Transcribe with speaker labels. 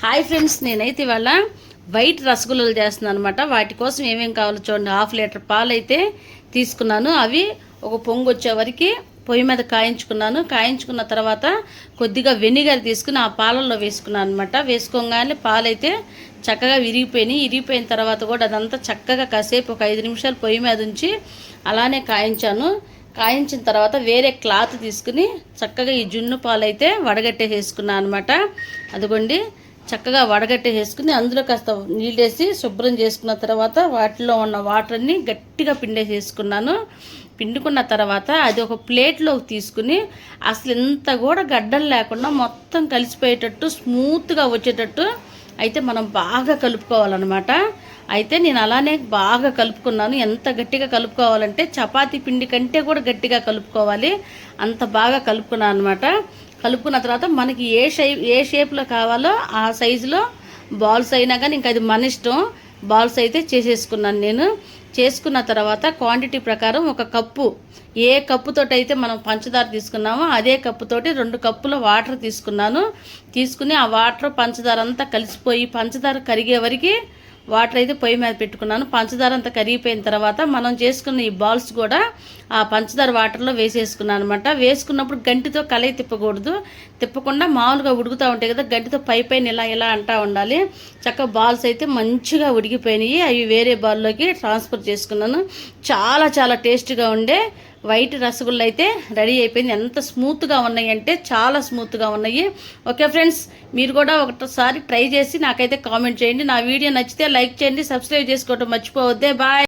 Speaker 1: Hi friends నేనైతే ఇవాళ white రసగుల్లలు చేస్తున్నాను అనమాట వాటి కోసం ఏమేమి కావాలో చూడండి. హాఫ్ లీటర్ పాలు అయితే తీసుకున్నాను. అవి ఒక పొంగు వచ్చేవరకు పొయ్యి మీద కాయించుకున్నాను. కాయించుకున్న తర్వాత కొద్దిగా వెనిగర్ తీసుకుని ఆ పాలల్లో వేసుకున్నాను అనమాట వేసుకోగానే పాలైతే చక్కగా విరిగిపోయినాయి. విరిగిపోయిన తర్వాత కూడా అదంతా చక్కగా కాసేపు ఒక ఐదు నిమిషాలు పొయ్యి మీద ఉంచి అలానే కాయించాను. కాయించిన తర్వాత వేరే క్లాత్ తీసుకుని చక్కగా ఈ జున్ను పాలైతే వడగట్టేసేసుకున్నాను అనమాట అదిగోండి. చక్కగా వడగట్టేసేసుకుని అందులో కాస్త నీళ్ళేసి శుభ్రం చేసుకున్న తర్వాత వాటిలో ఉన్న వాటర్ని గట్టిగా పిండేసేసుకున్నాను. పిండుకున్న తర్వాత అది ఒక ప్లేట్లోకి తీసుకుని అసలు ఇంత కూడా గడ్డలు లేకుండా మొత్తం కలిసిపోయేటట్టు స్మూత్గా వచ్చేటట్టు అయితే మనం బాగా కలుపుకోవాలన్నమాట. అయితే నేను అలానే బాగా కలుపుకున్నాను. ఎంత గట్టిగా కలుపుకోవాలంటే చపాతీ పిండి కంటే కూడా గట్టిగా కలుపుకోవాలి. అంత బాగా కలుపుకున్నాను అనమాట కలుపుకున్న తర్వాత మనకి ఏ షేప్ ఏ షేప్లో కావాలో ఆ సైజులో బాల్స్ అయినా కానీ ఇంకా అది మన ఇష్టం. బాల్స్ అయితే చేసేసుకున్నాను నేను. చేసుకున్న తర్వాత క్వాంటిటీ ప్రకారం ఒక కప్పు ఏ కప్పుతోటి అయితే మనం పంచదార తీసుకున్నామో అదే కప్పుతోటి రెండు కప్పుల వాటర్ తీసుకున్నాను. తీసుకుని ఆ వాటర్ పంచదార అంతా కలిసిపోయి పంచదార కరిగే వరకు వాటర్ అయితే పొయ్యి మీద పెట్టుకున్నాను. పంచదార అంతా కరిగిపోయిన తర్వాత మనం చేసుకున్న ఈ బాల్స్ కూడా ఆ పంచదార వాటర్లో వేసేసుకున్నాను అనమాట వేసుకున్నప్పుడు గంటితో కలయి తిప్పకూడదు. తిప్పకుండా మామూలుగా ఉడుకుతూ ఉంటాయి కదా గంటితో పై పైన ఇలా ఇలా అంటా ఉండాలి. చక్కగా బాల్స్ అయితే మంచిగా ఉడికిపోయినాయి. అవి వేరే బాల్లోకి ట్రాన్స్ఫర్ చేసుకున్నాను. చాలా చాలా టేస్ట్గా ఉండే వైట్ రసగుల్లా అయితే రెడీ అయిపోయింది. ఎంత స్మూత్గా ఉన్నాయి అంటే చాలా స్మూత్గా ఉన్నాయి. ఓకే ఫ్రెండ్స్ మీరు కూడా ఒకసారి ట్రై చేసి నాకైతే కామెంట్ చేయండి. నా వీడియో నచ్చితే లైక్ చేయండి సబ్స్క్రైబ్ చేసుకోవటం మర్చిపోవద్దే. బాయ్.